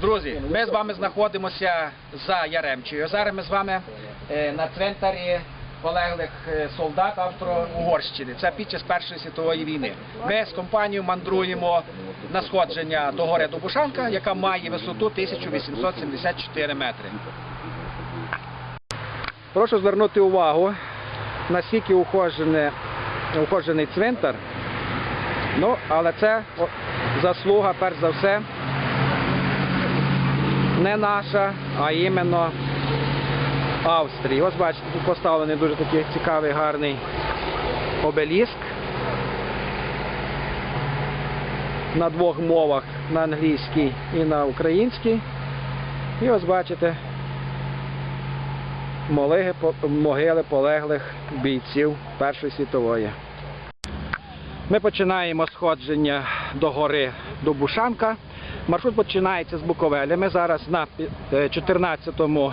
Друзі, ми з вами знаходимося за Яремчею. Зараз ми з вами е, на цвинтарі полеглих е, солдат Австро-Угорщини. Це під час Першої світової війни. Ми з компанією мандруємо на сходження до гори Добушанка, яка має висоту 1874 метри. Прошу звернути увагу, наскільки ухожене, ухожений цвинтар. Ну, але це заслуга, перш за все, не наша, а іменно Австрії. Ось бачите, тут поставлений дуже такий цікавий, гарний обеліск на двох мовах, на англійській і на українській. І ось бачите могили полеглих бійців Першої світової. Ми починаємо сходження до гори Добушанка. Маршрут починається з Буковеля. Ми зараз на е, 14-му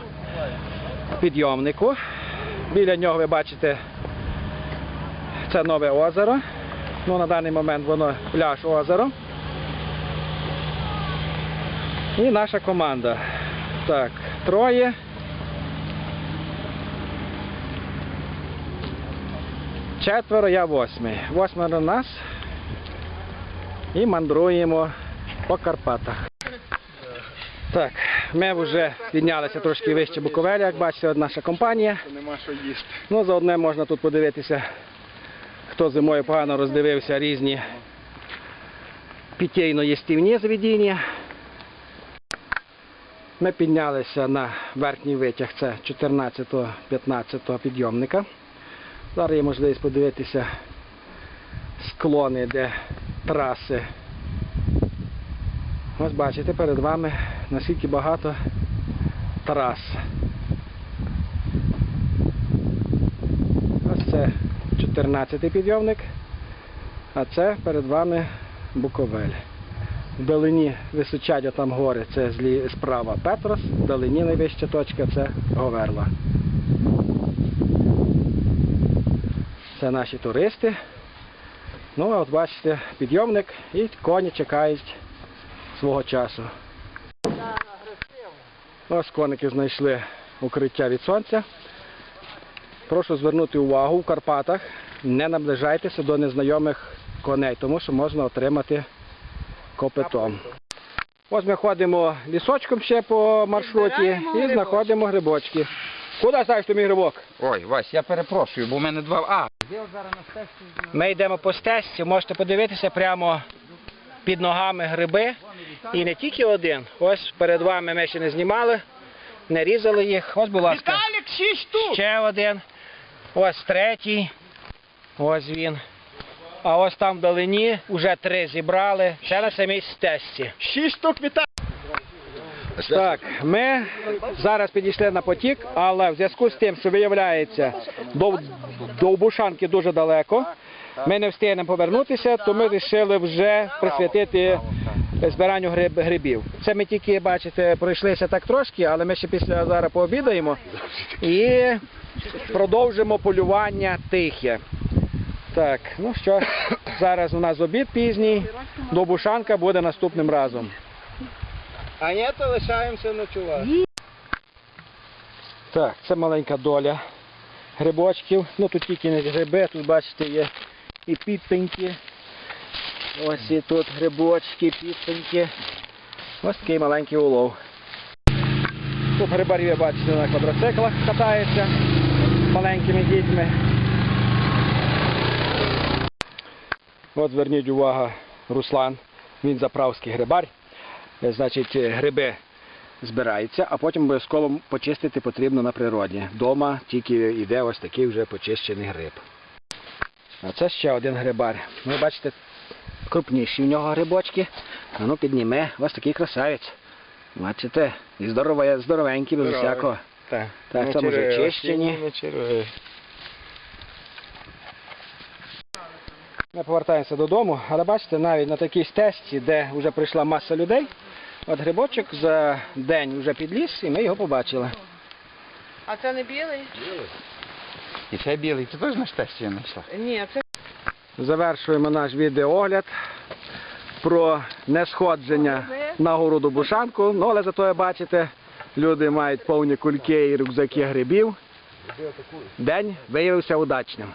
підйомнику. Біля нього ви бачите це нове озеро. Ну, на даний момент воно пляж озеро. І наша команда. Так, троє. Четверо, я восьмий. Восьмеро нас. І мандруємо по Карпатах. Так, ми вже піднялися трошки вище Буковеля, як бачите, от наша компанія. Нема що їсти. Ну, заодне можна тут подивитися, хто зимою погано роздивився різні питейно-єстівні заведення. Ми піднялися на верхній витяг, це 14-15 підйомника. Зараз є можливість подивитися склони, де траси. Ось бачите перед вами наскільки багато трас. Ось це 14-й підйомник, а це перед вами Буковель. Вдалині височать там гори, це злі, справа Петрос, вдалині найвища точка це Говерла. Це наші туристи. Ну, а от бачите, підйомник і коні чекають свого часу. Ось коники знайшли укриття від сонця. Прошу звернути увагу в Карпатах. Не наближайтеся до незнайомих коней, тому що можна отримати копитом. Ось ми ходимо лісочком ще по маршруті і знаходимо грибочки. Куди ставиш ти мій грибок? Ой, Вась, я перепрошую, бо в мене два. А, Ми йдемо по стежці, можете подивитися прямо під ногами гриби. І не тільки один. Ось перед вами ми ще не знімали, не різали їх. Ось, будь ласка. Віталік, шість штук! Ще один. Ось третій. Ось він. А ось там вдалині вже три зібрали. Ще на самій стежці. Шість штук Віталік! Так, ми зараз підійшли на потік, але в зв'язку з тим, що виявляється, до, до Бушанки дуже далеко, ми не встигнемо повернутися, то ми вирішили вже присвятити збиранню гриб, грибів. Це ми тільки, бачите, пройшлися так трошки, але ми ще після зараз пообідаємо і продовжимо полювання тихе. Так, ну що, зараз у нас обід пізній, до Бушанка буде наступним разом. А ні, то лишаємося ночувати. Так, це маленька доля грибочків. Ну тут тільки не гриби, тут бачите є і підпеньки. Ось і тут грибочки, підпеньки. Ось такий маленький улов. Тут грибарі, ви бачите, на квадроциклах катаються з маленькими дітьми. От зверніть увагу, Руслан, він заправський грибар. Е, Значить, е, гриби збирається, а потім обов'язково почистити потрібно на природі. Дома тільки йде ось такий вже почищений гриб. А це ще один грибар. Ви бачите, крупніші в нього грибочки. А ну підніме, ось такий красавець. Бачите, і здорове, здоровенький, без Здоровий. усякого. Так, Так, це може чищені. Ми повертаємося додому, але бачите, навіть на такій стежці, де вже прийшла маса людей, от грибочок за день вже підліз, і ми його побачили. А це не білий? І це білий, ти теж на штесті знайшла? Ні, це Завершуємо наш відеоогляд про несходження на гору Добушанку. Ну, але зато, бачите, люди мають повні кульки і рюкзаки грибів. День виявився удачним.